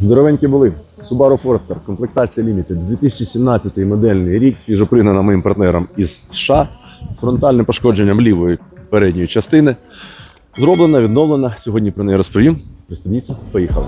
Здоровенькі були. Subaru Forester, комплектація Limited, 2017 модельний рік, свіжопригнана моїм партнером із США, фронтальним пошкодженням лівої передньої частини. Зроблена, відновлена. Сьогодні про неї розповім. Пристебніться, поїхали.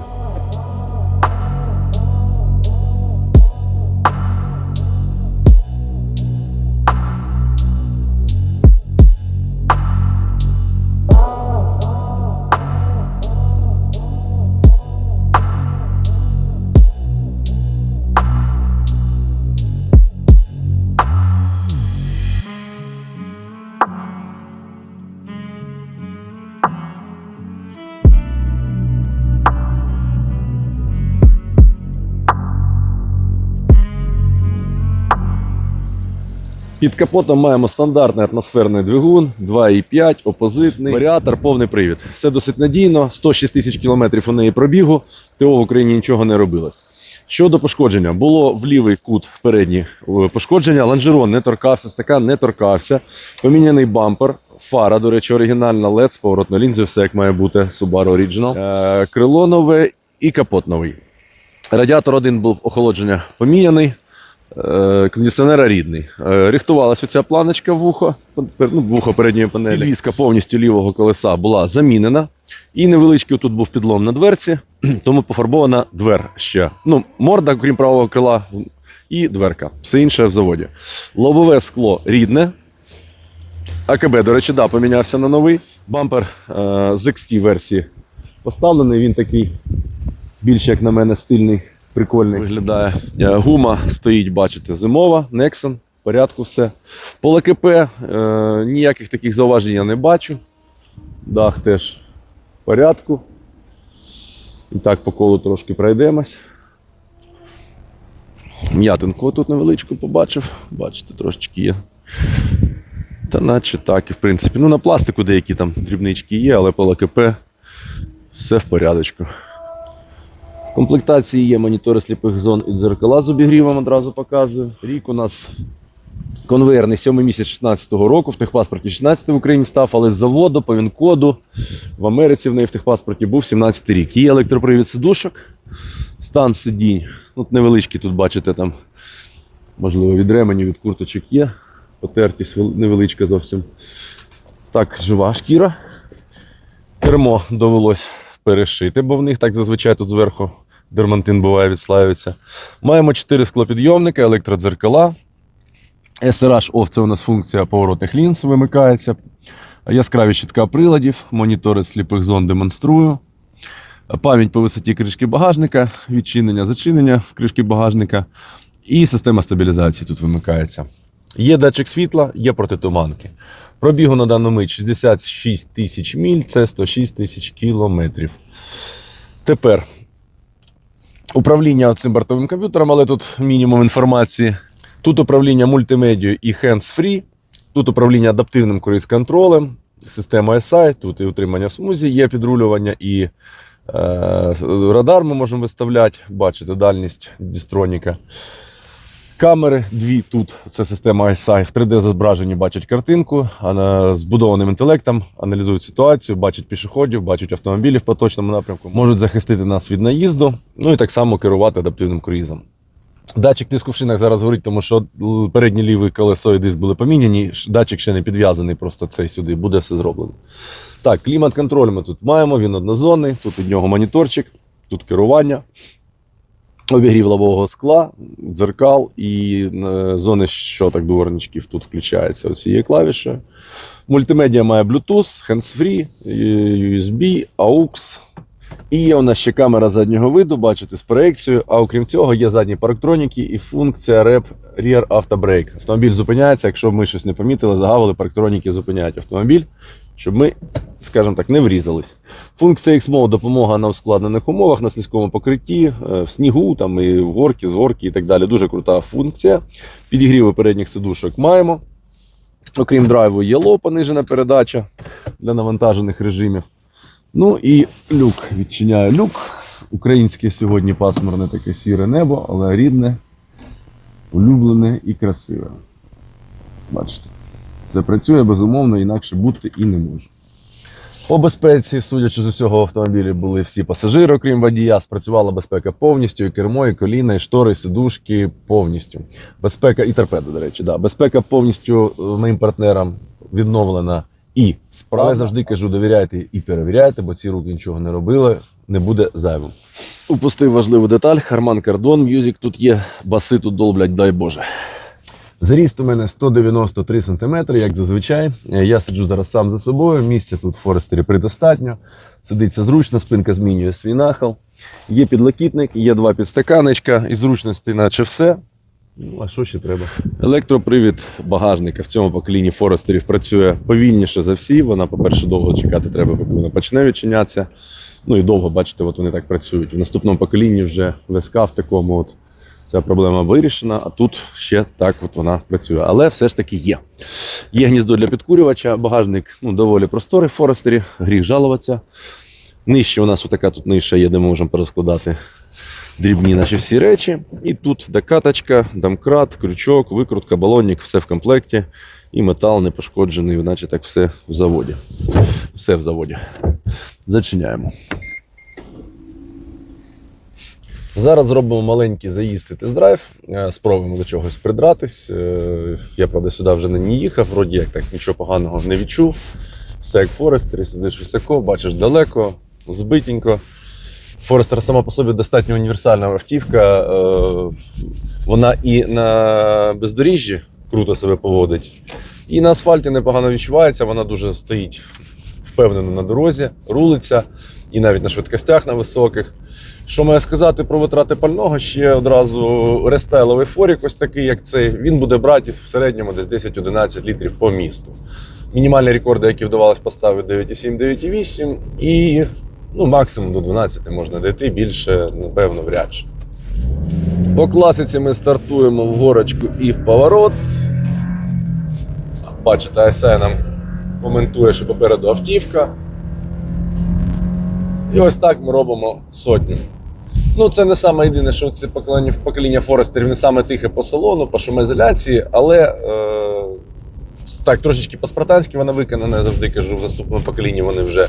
Під капотом маємо стандартний атмосферний двигун, 2,5, опозитний, варіатор, повний привід. Все досить надійно, 106 тисяч кілометрів у неї пробігу, ТО в Україні нічого не робилось. Щодо пошкодження, було в лівий кут передній е, пошкодження, лонжерон не торкався, стакан не торкався, поміняний бампер, фара, до речі, оригінальна, LED з поворотною лінзою, все як має бути, Subaru Original. Е, крило нове і капот новий. Радіатор один був охолодження поміняний. Е, Кондиціонера рідний. Е, Рихтувалася оця планочка вухо, ну, вухо передньої панелі. Підвізка повністю лівого колеса була замінена. І невеличкий тут був підлом на дверці, тому пофарбована двер ще. Ну, морда, крім правого крила, і дверка. Все інше в заводі. Лобове скло рідне. АКБ, до речі, да, помінявся на новий. Бампер е, з XT версії поставлений. Він такий більш, як на мене, стильний, прикольний виглядає. Е, Гума стоїть, бачите, зимова, Nexon, в порядку все. По ЛКП е, ніяких таких зауважень я не бачу. Дах теж в порядку. І так по колу трошки пройдемось. М'ятинку тут невеличку побачив. Бачите, трошечки є. Та наче так, і в принципі. Ну, на пластику деякі там дрібнички є, але по ЛКП все в порядочку. Комплектації є монітори сліпих зон і дзеркала з обігрівом одразу показую. Рік у нас конвейерний 7 місяць 16-го року. В техпаспорті 16 в Україні став, але з заводу, по ВІН-коду в Америці в неї в техпаспорті був 17 рік. Є електропривід сидушок, стан сидінь. От невеличкі тут бачите там, можливо, від ременів, від курточок є. Потертість невеличка зовсім. Так, жива шкіра. Кермо довелось перешити, бо в них так зазвичай тут зверху дермантин буває відслаюється. Маємо 4 склопідйомника, електродзеркала. SRH OFF – це у нас функція поворотних лінз вимикається. Яскраві щитка приладів, монітори сліпих зон демонструю. Пам'ять по висоті кришки багажника, відчинення, зачинення кришки багажника. І система стабілізації тут вимикається. Є датчик світла, є протитуманки. Пробігу на дану мить 66 тисяч міль, це 106 тисяч кілометрів. Тепер управління цим бортовим комп'ютером, але тут мінімум інформації. Тут управління мультимедією і hands-free, тут управління адаптивним круїз-контролем, система SI, тут і утримання в смузі, є підрулювання і е, радар ми можемо виставляти, бачите, дальність дістроніка. Камери дві тут. Це система ISI. В 3D зображенні бачать картинку, а на- з інтелектом аналізують ситуацію, бачать пішоходів, бачать автомобілі в поточному напрямку, можуть захистити нас від наїзду, ну і так само керувати адаптивним круїзом. Датчик тиску в шинах зараз горить, тому що переднє ліве колесо і диск були поміняні. Датчик ще не підв'язаний, просто цей сюди, буде все зроблено. Так, клімат-контроль ми тут маємо, він однозонний, тут від нього моніторчик, тут керування обігрів лобового скла, дзеркал і е, зони щоток дворничків тут включаються оцією клавішею. Мультимедіа має Bluetooth, hands-free, е, USB, AUX. І є у нас ще камера заднього виду, бачите, з проекцією. А окрім цього, є задні парктроніки і функція REP Rear Auto Brake. Автомобіль зупиняється, якщо ми щось не помітили, загавили, парктроніки зупиняють автомобіль, щоб ми, скажімо так, не врізались. Функція XMO – допомога на ускладнених умовах, на слизькому покритті, е, в снігу, там і в горки, з горки і так далі. Дуже крута функція. Підігріви передніх сидушок маємо. Окрім драйву, є лоу, понижена передача для навантажених режимів. Ну і люк. Відчиняю люк. Українське сьогодні пасмурне таке сіре небо, але рідне, улюблене і красиве. Бачите, це працює безумовно, інакше бути і не може. По безпеці, судячи з усього, в автомобілі були всі пасажири, окрім водія. Спрацювала безпека повністю, і кермо, і коліна, і штори, і сидушки повністю. Безпека і торпеда, до речі, да. Безпека повністю е, моїм партнерам відновлена і справа. Але завжди кажу, довіряйте і перевіряйте, бо ці руки нічого не робили, не буде зайвим. Упустив важливу деталь. Харман Кардон, м'юзик тут є, баси тут долблять, дай Боже. Зріст у мене 193 см, як зазвичай. Е, Я сиджу зараз сам за собою. Місця тут в Форестері предостатньо. Сидиться зручно, спинка змінює свій нахил. Є підлокітник, є два підстаканечка і зручності, наче все. Ну, а що ще треба? Електропривід багажника в цьому поколінні Форестерів працює повільніше за всі. Вона, по-перше, довго чекати треба, поки вона почне відчинятися. Ну і довго, бачите, от вони так працюють. В наступному поколінні вже леска в такому от ця проблема вирішена, а тут ще так от вона працює. Але все ж таки є. Є гніздо для підкурювача, багажник ну, доволі просторий в Форестері, гріх жалуватися. Нижче у нас отака тут ниша є, де ми можемо перескладати дрібні наші всі речі. І тут докаточка, домкрат, крючок, викрутка, балонник, все в комплекті. І метал не пошкоджений, наче так все в заводі. Все в заводі. Зачиняємо. Зараз зробимо маленький заїзд і тест-драйв, е, спробуємо до чогось придратись. Е, Я, правда, сюди вже не їхав, вроді як так нічого поганого не відчув. Все як Форестері, сидиш високо, бачиш далеко, збитенько. Форестер сама по собі достатньо універсальна автівка. е, Вона і на бездоріжжі круто себе поводить, і на асфальті непогано відчувається. Вона дуже стоїть впевнено на дорозі, рулиться, і навіть на швидкостях на високих. Що маю сказати про витрати пального? Ще одразу рестайловий форік, ось такий, як цей. Він буде брати в середньому десь 10-11 літрів по місту. Мінімальні рекорди, які вдавалось поставити 9,7, 9,8 і ну, максимум до 12 можна дійти, більше, напевно, вряд чи. По класиці ми стартуємо в горочку і в поворот. Бачите, ISI нам коментує, що попереду автівка. І ось так ми робимо сотню. Ну, це не саме єдине, що це покоління, покоління Форестерів не саме тихе по салону, по шумоізоляції, але е, так, трошечки по-спартанськи вона виконана, я завжди кажу, в наступному поколінні вони вже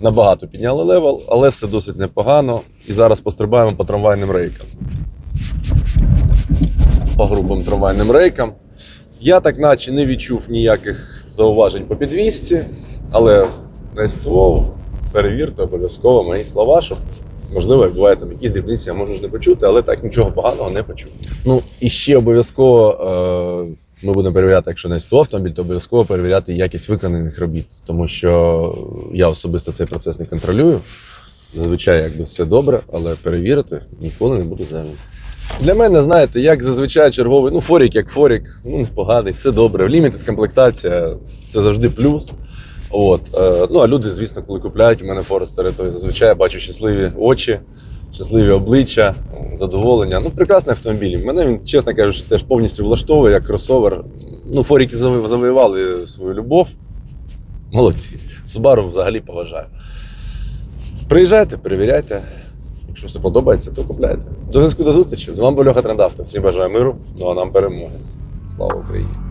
набагато підняли левел, але все досить непогано. І зараз пострибаємо по трамвайним рейкам. По грубим трамвайним рейкам. Я так наче не відчув ніяких зауважень по підвісці, але на СТО перевірте обов'язково мої слова, щоб можливо, як буває там якісь дрібниці, я можу не почути, але так нічого поганого не почув. Ну і ще обов'язково е, ми будемо перевіряти, якщо на СТО автомобіль, то обов'язково перевіряти якість виконаних робіт, тому що я особисто цей процес не контролюю. Зазвичай якби все добре, але перевірити ніколи не буду зайвим. Для мене, знаєте, як зазвичай черговий, ну, форік як форік, ну, непоганий, все добре. Лімітед комплектація це завжди плюс. От, е, ну, а люди, звісно, коли купляють у мене форестери, то зазвичай я бачу щасливі очі, щасливі обличчя, задоволення. Ну, прекрасний автомобіль. Мене він, чесно кажучи, теж повністю влаштовує як кросовер. Ну, форіки завоювали свою любов. Молодці. Subaru взагалі поважаю. Приїжджайте, перевіряйте. Якщо все подобається, то купляйте. До зв'язку до зустрічі. З вами був Льоха Трендавто. Всім бажаю миру, ну а нам перемоги. Слава Україні!